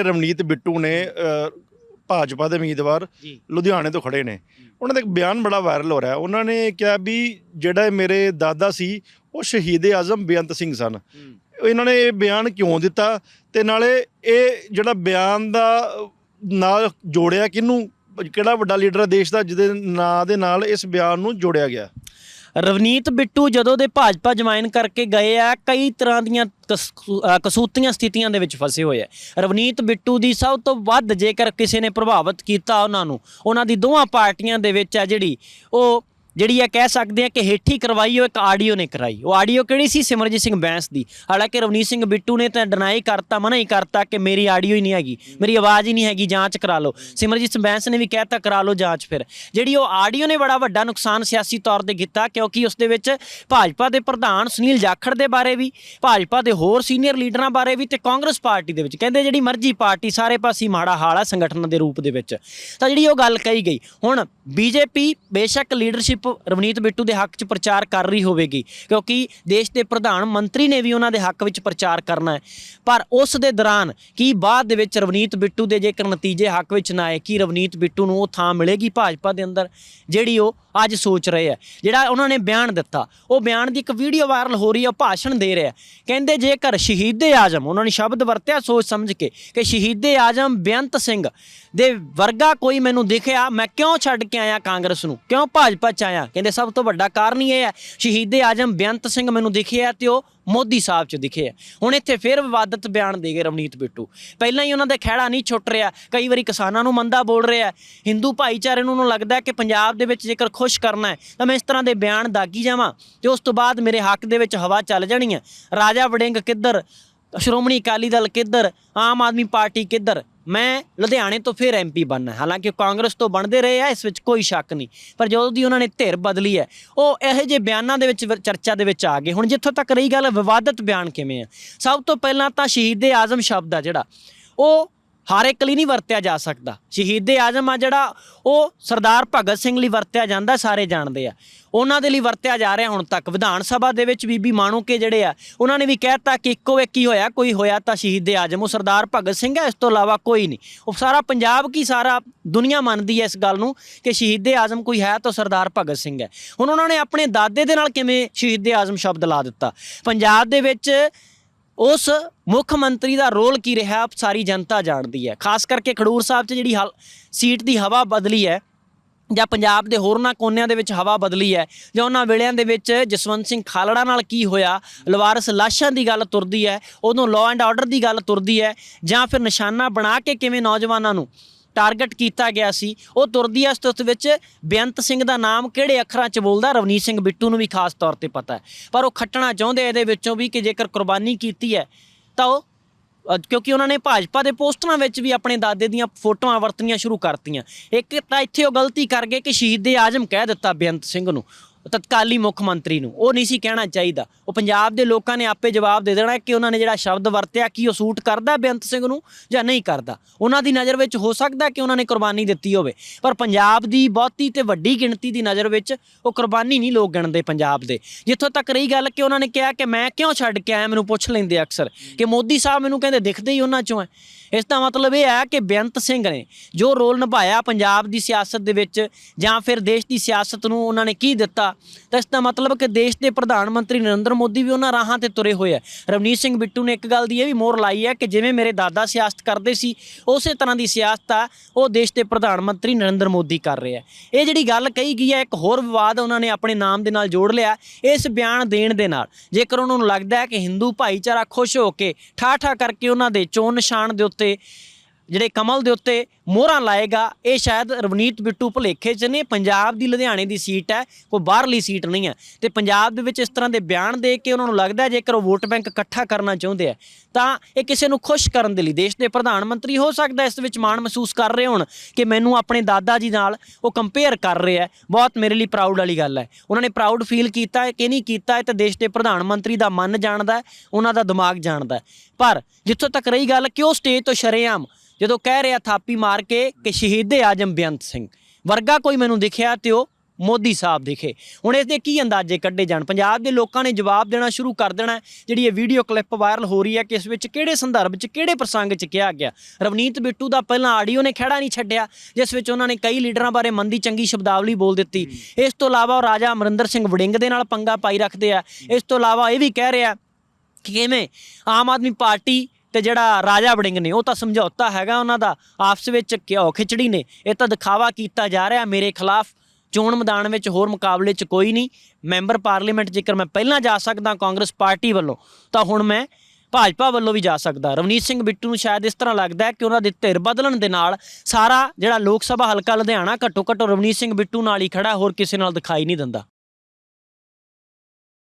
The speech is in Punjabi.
ਰਵਨੀਤ ਬਿੱਟੂ ਨੇ ਭਾਜਪਾ ਦੇ ਉਮੀਦਵਾਰ ਲੁਧਿਆਣੇ ਤੋਂ ਖੜੇ ਨੇ। ਉਹਨਾਂ ਦਾ ਇੱਕ ਬਿਆਨ ਬੜਾ ਵਾਇਰਲ ਹੋ ਰਿਹਾ ਉਹਨਾਂ ਨੇ ਕਿਹਾ ਵੀ ਜਿਹੜਾ ਮੇਰੇ ਦਾਦਾ ਸੀ ਉਹ ਸ਼ਹੀਦ ਆਜ਼ਮ ਬੇਅੰਤ ਸਿੰਘ ਸਨ। ਇਹਨਾਂ ਨੇ ਇਹ ਬਿਆਨ ਕਿਉਂ ਦਿੱਤਾ? ਤੇ ਨਾਲੇ ਇਹ ਜਿਹੜਾ ਬਿਆਨ ਦਾ ਨਾਲ ਜੋੜਿਆ ਕਿਹਨੂੰ? ਕਿਹੜਾ ਵੱਡਾ ਲੀਡਰ ਹੈ ਦੇਸ਼ ਦਾ ਜਿਹਦੇ ਨਾਂ ਦੇ ਨਾਲ ਇਸ ਬਿਆਨ ਨੂੰ ਜੋੜਿਆ ਗਿਆ? ਰਵਨੀਤ ਬਿੱਟੂ ਜਦੋਂ ਦੇ ਭਾਜਪਾ ਜੁਆਇਨ ਕਰਕੇ ਗਏ ਆ, ਕਈ ਤਰ੍ਹਾਂ ਦੀਆਂ ਕਸ- ਕਸੂਤੀਆਂ ਸਥਿਤੀਆਂ ਦੇ ਵਿੱਚ ਫਸੇ ਹੋਏ ਆ। ਰਵਨੀਤ ਬਿੱਟੂ ਦੀ ਸਭ ਤੋਂ ਵੱਧ ਜੇਕਰ ਕਿਸੇ ਨੇ ਪ੍ਰਭਾਵਿਤ ਕੀਤਾ ਉਹਨਾਂ ਨੂੰ, ਉਹਨਾਂ ਦੀ ਦੋਵਾਂ ਪਾਰਟੀਆਂ ਦੇ ਵਿੱਚ ਆ ਜਿਹੜੀ ਉਹ ਜਿਹੜੀ ਆ ਕਹਿ ਸਕਦੇ ਆ ਕਿ ਹੇਠੀ ਕਰਵਾਈ, ਉਹ ਇੱਕ ਆਡੀਓ ਨੇ ਕਰਾਈ। ਉਹ ਆਡੀਓ ਕਿਹੜੀ ਸੀ? ਸਿਮਰਜੀਤ ਸਿੰਘ ਬੈਂਸ ਦੀ। ਹਾਲਾਂਕਿ ਰਵਨੀਤ ਸਿੰਘ ਬਿੱਟੂ ਨੇ ਤਾਂ ਡਿਨਾਈ ਕਰਤਾ, ਮਨਾ ਹੀ ਕਰਤਾ ਕਿ ਮੇਰੀ ਆਡੀਓ ਹੀ ਨਹੀਂ ਹੈਗੀ, ਮੇਰੀ ਆਵਾਜ਼ ਹੀ ਨਹੀਂ ਹੈਗੀ, ਜਾਂਚ ਕਰਾ ਲਓ। ਸਿਮਰਜੀਤ ਸਿੰਘ ਬੈਂਸ ਨੇ ਵੀ ਕਹਿਤਾ ਕਰਾ ਲਓ ਜਾਂਚ ਫਿਰ। ਜਿਹੜੀ ਉਹ ਆਡੀਓ ਨੇ ਬੜਾ ਵੱਡਾ ਨੁਕਸਾਨ ਸਿਆਸੀ ਤੌਰ ਤੇ ਕੀਤਾ, ਕਿਉਂਕਿ ਉਸ ਦੇ ਵਿੱਚ ਭਾਜਪਾ ਦੇ ਪ੍ਰਧਾਨ ਸੁਨੀਲ ਜਾਖੜ ਦੇ ਬਾਰੇ ਵੀ, ਭਾਜਪਾ ਦੇ ਹੋਰ ਸੀਨੀਅਰ ਲੀਡਰਾਂ ਬਾਰੇ ਵੀ ਤੇ ਕਾਂਗਰਸ ਪਾਰਟੀ ਦੇ ਵਿੱਚ। ਕਹਿੰਦੇ ਜਿਹੜੀ ਮਰਜ਼ੀ ਪਾਰਟੀ, ਸਾਰੇ ਪਾਸੇ ਮਾੜਾ ਹਾਲ ਆ ਸੰਗਠਨ ਦੇ ਰੂਪ ਦੇ ਵਿੱਚ। ਤਾਂ ਜਿਹੜੀ ਉਹ ਗੱਲ ਕਹੀ ਗਈ, ਹੁਣ ਬੀਜੇਪੀ ਬੇਸ਼ੱਕ ਲੀਡਰਸ਼ਿਪ ਰਵਨੀਤ ਬਿੱਟੂ ਦੇ ਹੱਕ 'ਚ ਪ੍ਰਚਾਰ ਕਰ ਰਹੀ ਹੋਵੇਗੀ, ਕਿਉਂਕਿ ਦੇਸ਼ ਦੇ ਪ੍ਰਧਾਨ ਮੰਤਰੀ ਨੇ ਵੀ ਉਹਨਾਂ ਦੇ ਹੱਕ ਵਿੱਚ ਪ੍ਰਚਾਰ ਕਰਨਾ ਹੈ। ਪਰ ਉਸ ਦੇ ਦੌਰਾਨ ਕੀ ਬਾਅਦ ਦੇ ਵਿੱਚ ਰਵਨੀਤ ਬਿੱਟੂ ਦੇ ਜੇਕਰ ਨਤੀਜੇ ਹੱਕ ਵਿੱਚ ਨਾ ਆਏ, ਕੀ ਰਵਨੀਤ ਬਿੱਟੂ ਨੂੰ ਉਹ ਥਾਂ ਮਿਲੇਗੀ ਭਾਜਪਾ ਦੇ ਅੰਦਰ, ਜਿਹੜੀ ਉਹ ਅੱਜ ਸੋਚ ਰਹੇ ਆ ਜਿਹੜਾ ਉਹਨਾਂ ਨੇ ਬਿਆਨ ਦਿੱਤਾ, ਉਹ ਬਿਆਨ ਦੀ ਇੱਕ ਵੀਡੀਓ ਵਾਇਰਲ ਹੋ ਰਹੀ ਹੈ, ਉਹ ਭਾਸ਼ਣ ਦੇ ਰਿਹਾ ਕਹਿੰਦੇ ਜੇਕਰ ਸ਼ਹੀਦੇ ਆਜ਼ਮ, ਉਹਨਾਂ ਨੇ ਸ਼ਬਦ ਵਰਤਿਆ ਸੋਚ ਸਮਝ ਕੇ, ਕਿ ਸ਼ਹੀਦੇ ਆਜ਼ਮ ਬੇਅੰਤ ਸਿੰਘ ਦੇ ਵਰਗਾ ਕੋਈ ਮੈਨੂੰ ਦਿਖਿਆ, ਮੈਂ ਕਿਉਂ ਛੱਡ ਕੇ ਆਇਆ ਕਾਂਗਰਸ ਨੂੰ? ਕਿਉਂ ਭਾਜਪਾ ਚ ਆਇਆ। ਕਹਿੰਦੇ, ਸਭ ਤੋਂ ਵੱਡਾ ਕਾਰਨ ਹੀ ਇਹ ਹੈ, ਸ਼ਹੀਦੇ ਆਜ਼ਮ ਬੇਅੰਤ ਸਿੰਘ ਮੈਨੂੰ ਦਿਖਿਆ ਤੇ ਉਹ ਮੋਦੀ ਸਾਹਿਬ ਚ ਦਿਖੇ ਹੁਣ ਇੱਥੇ ਫਿਰ ਵਿਵਾਦਤ ਬਿਆਨ ਦੇ ਗਏ ਰਵਨੀਤ ਬਿੱਟੂ। ਪਹਿਲਾਂ ਹੀ ਉਹਨਾਂ ਦਾ ਖਹਿੜਾ ਨਹੀਂ ਛੁੱਟ ਰਿਹਾ, ਕਈ ਵਾਰੀ ਕਿਸਾਨਾਂ ਨੂੰ ਮੰਦਾ ਬੋਲ ਰਿਹਾ ਹਿੰਦੂ ਭਾਈਚਾਰੇ ਨੂੰ ਉਹਨੂੰ ਲੱਗਦਾ ਕਿ ਪੰਜਾਬ ਦੇ ਵਿੱਚ ਜੇਕਰ ਖੁਸ਼ ਕਰਨਾ ਹੈ, ਤਾਂ ਮੈਂ ਇਸ ਤਰ੍ਹਾਂ ਦੇ ਬਿਆਨ ਦਾਗੀ ਜਾਵਾਂ ਤੇ ਉਸ ਤੋਂ ਬਾਅਦ ਮੇਰੇ ਹੱਕ ਦੇ ਵਿੱਚ ਹਵਾ ਚੱਲ ਜਾਣੀ ਹੈ। ਰਾਜਾ ਵੜਿੰਗ ਕਿੱਧਰ? ਸ਼੍ਰੋਮਣੀ ਅਕਾਲੀ ਦਲ ਕਿੱਧਰ? ਆਮ ਆਦਮੀ ਪਾਰਟੀ ਕਿੱਧਰ? ਮੈਂ ਲੁਧਿਆਣੇ ਤੋਂ ਫਿਰ ਐਮਪੀ ਬਣਨਾ ਹਾਲਾਂਕਿ ਕਾਂਗਰਸ ਤੋਂ ਬਣਦੇ ਰਹੇ ਆ, ਇਸ ਵਿੱਚ ਕੋਈ ਸ਼ੱਕ ਨਹੀਂ। ਪਰ ਜਦੋਂ ਦੀ ਉਹਨਾਂ ਨੇ ਧਿਰ ਬਦਲੀ ਹੈ, ਉਹ ਇਹੋ ਜਿਹੇ ਬਿਆਨਾਂ ਦੇ ਵਿੱਚ ਚਰਚਾ ਦੇ ਵਿੱਚ ਆ ਗਏ। ਹੁਣ ਜਿੱਥੋਂ ਤੱਕ ਰਹੀ ਗੱਲ, ਵਿਵਾਦਤ ਬਿਆਨ ਕਿਵੇਂ ਆ? ਸਭ ਤੋਂ ਪਹਿਲਾਂ ਤਾਂ ਸ਼ਹੀਦ ਏ ਆਜ਼ਮ ਸ਼ਬਦ ਆ ਜਿਹੜਾ। ਉਹ ਹਰ ਇੱਕ ਲਈ ਨਹੀਂ ਵਰਤਿਆ ਜਾ ਸਕਦਾ। ਸ਼ਹੀਦ ਆਜ਼ਮ ਆ ਜਿਹੜਾ, ਉਹ ਸਰਦਾਰ ਭਗਤ ਸਿੰਘ ਲਈ ਵਰਤਿਆ ਜਾਂਦਾ, ਸਾਰੇ ਜਾਣਦੇ ਆ। ਉਹਨਾਂ ਦੇ ਲਈ ਵਰਤਿਆ ਜਾ ਰਿਹਾ ਹੁਣ ਤੱਕ। ਵਿਧਾਨ ਸਭਾ ਦੇ ਵਿੱਚ ਬੀਬੀ ਮਾਣੂਕੇ ਜਿਹੜੇ ਆ, ਉਹਨਾਂ ਨੇ ਵੀ ਕਹਿਤਾ ਕਿ ਇੱਕੋ ਇੱਕ ਹੀ ਹੋਇਆ, ਕੋਈ ਹੋਇਆ ਤਾਂ ਸ਼ਹੀਦ ਆਜ਼ਮ। ਉਹ ਸਰਦਾਰ ਭਗਤ ਸਿੰਘ ਹੈ ਇਸ ਤੋਂ ਇਲਾਵਾ ਕੋਈ ਨਹੀਂ। ਉਹ ਸਾਰਾ ਪੰਜਾਬ ਕੀ ਸਾਰਾ ਦੁਨੀਆ ਮੰਨਦੀ ਹੈ ਇਸ ਗੱਲ ਨੂੰ ਕਿ ਸ਼ਹੀਦ ਆਜ਼ਮ ਕੋਈ ਹੈ ਤਾਂ ਸਰਦਾਰ ਭਗਤ ਸਿੰਘ ਹੈ ਹੁਣ ਉਹਨਾਂ ਨੇ ਆਪਣੇ ਦਾਦੇ ਦੇ ਨਾਲ ਕਿਵੇਂ ਸ਼ਹੀਦ ਆਜ਼ਮ ਸ਼ਬਦ ਲਾ ਦਿੱਤਾ? ਪੰਜਾਬ ਦੇ ਵਿੱਚ ਉਸ ਮੁੱਖ ਮੰਤਰੀ ਦਾ ਰੋਲ ਕੀ ਰਿਹਾ ਸਾਰੀ ਜਨਤਾ ਜਾਣਦੀ ਹੈ। ਖਾਸ ਕਰਕੇ ਖਡੂਰ ਸਾਹਿਬ 'ਚ ਜਿਹੜੀ ਹਲ- ਸੀਟ ਦੀ ਹਵਾ ਬਦਲੀ ਹੈ, ਜਾਂ ਪੰਜਾਬ ਦੇ ਹੋਰਨਾਂ ਕੋਨਿਆਂ ਦੇ ਵਿੱਚ ਹਵਾ ਬਦਲੀ ਹੈ, ਜਾਂ ਉਹਨਾਂ ਵੇਲਿਆਂ ਦੇ ਵਿੱਚ ਜਸਵੰਤ ਸਿੰਘ ਖਾਲੜਾ ਨਾਲ ਕੀ ਹੋਇਆ, ਲਵਾਰਸ ਲਾਸ਼ਾਂ ਦੀ ਗੱਲ ਤੁਰਦੀ ਹੈ, ਉਦੋਂ ਲਾਅ ਐਂਡ ਆਰਡਰ ਦੀ ਗੱਲ ਤੁਰਦੀ ਹੈ, ਜਾਂ ਫਿਰ ਨਿਸ਼ਾਨਾ ਬਣਾ ਕੇ ਕਿਵੇਂ ਨੌਜਵਾਨਾਂ ਨੂੰ ਟਾਰਗੇਟ ਕੀਤਾ ਗਿਆ ਸੀ। ਉਹ ਤੁਰਦੀ ਹੈ ਉਸ ਵਿੱਚ ਬੇਅੰਤ ਸਿੰਘ ਦਾ ਨਾਮ ਕਿਹੜੇ ਅੱਖਰਾਂ 'ਚ ਬੋਲਦਾ? ਰਵਨੀਤ ਸਿੰਘ ਬਿੱਟੂ ਨੂੰ ਵੀ ਖਾਸ ਤੌਰ ਤੇ ਪਤਾ ਹੈ। ਪਰ ਉਹ ਖੱਟਣਾ ਚਾਹੁੰਦੇ ਇਹਦੇ ਵਿੱਚੋਂ ਵੀ ਕਿ ਜੇਕਰ ਕੁਰਬਾਨੀ ਕੀਤੀ ਹੈ, ਤਾਂ ਉਹ ਕਿਉਂਕਿ ਉਹਨਾਂ ਨੇ ਭਾਜਪਾ ਦੇ ਪੋਸਟਰਾਂ ਵਿੱਚ ਵੀ ਆਪਣੇ ਦਾਦੇ ਦੀਆਂ ਫੋਟੋਆਂ ਵਰਤਣੀਆਂ ਸ਼ੁਰੂ ਕਰਤੀਆਂ। ਇੱਕ ਤਾਂ ਇੱਥੇ ਉਹ ਗਲਤੀ ਕਰ ਗਏ ਕਿ ਸ਼ਹੀਦ ਦੇ ਆਜ਼ਮ ਕਹਿ ਦਿੱਤਾ ਬੇਅੰਤ ਸਿੰਘ ਨੂੰ। ਤਤਕਾਲੀ ਮੁੱਖ ਮੰਤਰੀ ਨੂੰ। ਉਹ ਨਹੀਂ ਸੀ ਕਹਿਣਾ ਚਾਹੀਦਾ। ਉਹ ਪੰਜਾਬ ਦੇ ਲੋਕਾਂ ਨੇ ਆਪੇ ਜਵਾਬ ਦੇ ਦੇਣਾ ਕਿ ਉਹਨਾਂ ਨੇ ਜਿਹੜਾ ਸ਼ਬਦ ਵਰਤਿਆ, ਕੀ ਉਹ ਸੂਟ ਕਰਦਾ ਬੇਅੰਤ ਸਿੰਘ ਨੂੰ ਜਾਂ ਨਹੀਂ ਕਰਦਾ। ਉਹਨਾਂ ਦੀ ਨਜ਼ਰ ਵਿੱਚ ਹੋ ਸਕਦਾ ਕਿ ਉਹਨਾਂ ਨੇ ਕੁਰਬਾਨੀ ਦਿੱਤੀ ਹੋਵੇ। ਪਰ ਪੰਜਾਬ ਦੀ ਬਹੁਤੀ ਤੇ ਵੱਡੀ ਗਿਣਤੀ ਦੀ ਨਜ਼ਰ ਵਿੱਚ ਉਹ ਕੁਰਬਾਨੀ ਨਹੀਂ ਲੋਕ ਗਿਣਦੇ ਪੰਜਾਬ ਦੇ। ਜਿੱਥੋਂ ਤੱਕ ਰਹੀ ਗੱਲ ਕਿ ਉਹਨਾਂ ਨੇ ਕਿਹਾ ਕਿ ਮੈਂ ਕਿਉਂ ਛੱਡ ਕੇ ਆਇਆ, ਮੈਨੂੰ ਪੁੱਛ ਲੈਂਦੇ ਅਕਸਰ ਕਿ ਮੋਦੀ ਸਾਹਿਬ ਮੈਨੂੰ ਕਹਿੰਦੇ ਦਿਖਦੇ ਹੀ ਉਹਨਾਂ ਚੋਂ ਹੈ। ਇਸ ਦਾ ਮਤਲਬ ਇਹ ਹੈ ਕਿ ਬੇਅੰਤ ਸਿੰਘ ਨੇ ਜੋ ਰੋਲ ਨਿਭਾਇਆ ਪੰਜਾਬ ਦੀ ਸਿਆਸਤ ਦੇ ਵਿੱਚ ਜਾਂ ਫਿਰ ਦੇਸ਼ ਦੀ ਸਿਆਸਤ ਨੂੰ ਉਹਨਾਂ ਨੇ ਕੀ ਦਿੱਤਾ ਤਾਂ ਇਸ ਦਾ ਮਤਲਬ ਕਿ ਦੇਸ਼ ਦੇ ਪ੍ਰਧਾਨ ਮੰਤਰੀ ਨਰਿੰਦਰ ਮੋਦੀ ਵੀ ਉਹਨਾਂ ਰਾਹਾਂ ਤੇ ਤੁਰੇ ਹੋਏ ਆ। ਰਵਨੀਤ ਸਿੰਘ ਬਿੱਟੂ ਨੇ ਇੱਕ ਗੱਲ ਦੀ ਇਹ ਵੀ ਮੋਹਰ ਲਾਈ ਹੈ ਕਿ ਜਿਵੇਂ ਮੇਰੇ ਦਾਦਾ ਸਿਆਸਤ ਕਰਦੇ ਸੀ, ਉਸੇ ਤਰ੍ਹਾਂ ਦੀ ਸਿਆਸਤ ਆ, ਉਹ ਦੇਸ਼ ਦੇ ਪ੍ਰਧਾਨ ਮੰਤਰੀ ਨਰਿੰਦਰ ਮੋਦੀ ਕਰ ਰਿਹਾ ਇਹ ਜਿਹੜੀ ਗੱਲ ਕਹੀ ਗਈ ਹੈ, ਇੱਕ ਹੋਰ ਵਿਵਾਦ ਉਹਨਾਂ ਨੇ ਆਪਣੇ ਨਾਮ ਦੇ ਨਾਲ ਜੋੜ ਲਿਆ, ਇਸ ਬਿਆਨ ਦੇਣ ਦੇ ਨਾਲ। ਜੇਕਰ ਉਹਨਾਂ ਨੂੰ ਲੱਗਦਾ ਹੈ ਕਿ ਹਿੰਦੂ ਭਾਈਚਾਰਾ ਖੁਸ਼ ਹੋ ਕੇ ਠਾ ਠਾ ਕਰਕੇ ਉਹਨਾਂ ਦੇ ਚੋਣ ਨਿਸ਼ਾਨ ਦੇ ਉੱਤੇ ਜਿਹੜੇ ਕਮਲ ਦੇ ਉੱਤੇ ਮੋਹਰਾਂ ਲਾਏਗਾ, ਇਹ ਸ਼ਾਇਦ ਰਵਨੀਤ ਬਿੱਟੂ ਭੁਲੇਖੇ 'ਚ ਨੇ। ਪੰਜਾਬ ਦੀ ਲੁਧਿਆਣੇ ਦੀ ਸੀਟ ਹੈ, ਕੋਈ ਬਾਹਰਲੀ ਸੀਟ ਨਹੀਂ ਹੈ। ਤੇ ਪੰਜਾਬ ਦੇ ਵਿੱਚ ਇਸ ਤਰ੍ਹਾਂ ਦੇ ਬਿਆਨ ਦੇ ਕੇ ਉਹਨਾਂ ਨੂੰ ਲੱਗਦਾ ਜੇਕਰ ਉਹ ਵੋਟ ਬੈਂਕ ਇਕੱਠਾ ਕਰਨਾ ਚਾਹੁੰਦੇ ਆ, ਤਾਂ ਇਹ ਕਿਸੇ ਨੂੰ ਖੁਸ਼ ਕਰਨ ਦੇ ਲਈ ਦੇਸ਼ ਦੇ ਪ੍ਰਧਾਨ ਮੰਤਰੀ ਹੋ ਸਕਦਾ ਇਸ ਵਿੱਚ ਮਾਣ ਮਹਿਸੂਸ ਕਰ ਰਹੇ ਹੋਣ ਕਿ ਮੈਨੂੰ ਆਪਣੇ ਦਾਦਾ ਜੀ ਨਾਲ ਉਹ ਕੰਪੇਅਰ ਕਰ ਰਿਹਾ ਹੈ। ਬਹੁਤ ਮੇਰੇ ਲਈ ਪ੍ਰਾਊਡ ਵਾਲੀ ਗੱਲ ਹੈ। ਉਹਨਾਂ ਨੇ ਪ੍ਰਾਊਡ ਫੀਲ ਕੀਤਾ ਹੈ ਕਿ ਨਹੀਂ ਕੀਤਾ ਹੈ, ਤੇ ਦੇਸ਼ ਦੇ ਪ੍ਰਧਾਨ ਮੰਤਰੀ ਦਾ ਮਨ ਜਾਣਦਾ ਉਹਨਾਂ ਦਾ ਦਿਮਾਗ ਜਾਣਦਾ ਪਰ ਜਿੱਥੋਂ ਤੱਕ ਰਹੀ ਗੱਲ ਕਿ ਉਹ ਸਟੇਜ ਤੋਂ ਸ਼ਰੇਆਮ ਜਦੋਂ ਕਹਿ ਰਿਹਾ ਥਾਪੀ ਮਾਰ ਕੇ ਕਿ ਸ਼ਹੀਦ ਆਜਮ ਬੇਅੰਤ ਸਿੰਘ। ਵਰਗਾ ਕੋਈ ਮੈਨੂੰ ਦਿਖਿਆ ਤੇ ਉਹ ਮੋਦੀ ਸਾਹਿਬ ਦਿਖੇ। ਹੁਣ ਇਸ ਦੇ ਕੀ ਅੰਦਾਜ਼ੇ ਕੱਢੇ ਜਾਣ? ਪੰਜਾਬ ਦੇ ਲੋਕਾਂ ਨੇ ਜਵਾਬ ਦੇਣਾ ਸ਼ੁਰੂ ਕਰ ਦੇਣਾ। ਜਿਹੜੀ ਇਹ ਵੀਡੀਓ ਕਲਿੱਪ ਵਾਇਰਲ ਹੋ ਰਹੀ ਹੈ ਕਿ ਇਸ ਵਿੱਚ ਕਿਹੜੇ ਸੰਦਰਭ 'ਚ ਕਿਹੜੇ ਪ੍ਰਸੰਗ 'ਚ ਕਿਹਾ ਗਿਆ? ਰਵਨੀਤ ਬਿੱਟੂ ਦਾ ਪਹਿਲਾਂ ਆਡੀਓ ਨੇ ਖੜਾ ਨਹੀਂ ਛੱਡਿਆ ਜਿਸ ਵਿੱਚ ਉਹਨਾਂ ਨੇ ਕਈ ਲੀਡਰਾਂ ਬਾਰੇ ਮੰਦੀ ਚੰਗੀ ਸ਼ਬਦਾਵਲੀ ਬੋਲ ਦਿੱਤੀ। ਇਸ ਤੋਂ ਇਲਾਵਾ ਉਹ ਰਾਜਾ ਅਮਰਿੰਦਰ ਸਿੰਘ ਵੜਿੰਗ ਦੇ ਨਾਲ ਪੰਗਾ ਪਾਈ ਰੱਖਦੇ ਆ। ਇਸ ਤੋਂ ਇਲਾਵਾ ਇਹ ਵੀ ਕਹਿ ਰਿਹਾ ਕਿ ਕਿਵੇਂ? ਆਮ ਆਦਮੀ ਪਾਰਟੀ ਤੇ ਜਿਹੜਾ ਰਾਜਾ ਵੜਿੰਗ ਨੇ ਉਹ ਤਾਂ ਸਮਝੌਤਾ ਹੈਗਾ ਉਹਨਾਂ ਦਾ, ਆਪਸ ਵਿੱਚ ਘਿਓ ਖਿਚੜੀ ਨੇ, ਇਹ ਤਾਂ ਦਿਖਾਵਾ ਕੀਤਾ ਜਾ ਰਿਹਾ ਮੇਰੇ ਖਿਲਾਫ, ਚੋਣ ਮੈਦਾਨ ਵਿੱਚ ਹੋਰ ਮੁਕਾਬਲੇ 'ਚ ਕੋਈ ਨਹੀਂ, ਮੈਂਬਰ ਪਾਰਲੀਮੈਂਟ ਜੇਕਰ ਮੈਂ ਪਹਿਲਾਂ ਜਾ ਸਕਦਾ ਕਾਂਗਰਸ ਪਾਰਟੀ ਵੱਲੋਂ, ਤਾਂ ਹੁਣ ਮੈਂ ਭਾਜਪਾ ਵੱਲੋਂ ਵੀ ਜਾ ਸਕਦਾ। ਰਵਨੀਤ ਸਿੰਘ ਬਿੱਟੂ ਨੂੰ ਸ਼ਾਇਦ ਇਸ ਤਰ੍ਹਾਂ ਲੱਗਦਾ ਹੈ ਕਿ ਉਹਨਾਂ ਦੇ ਧਿਰ ਬਦਲਣ ਦੇ ਨਾਲ ਸਾਰਾ ਜਿਹੜਾ ਲੋਕ ਸਭਾ ਹਲਕਾ ਲੁਧਿਆਣਾ ਘੱਟੋ ਘੱਟ ਰਵਨੀਤ ਸਿੰਘ ਬਿੱਟੂ ਨਾਲ ਹੀ ਖੜਾ, ਹੋਰ ਕਿਸੇ ਨਾਲ ਦਿਖਾਈ ਨਹੀਂ ਦਿੰਦਾ।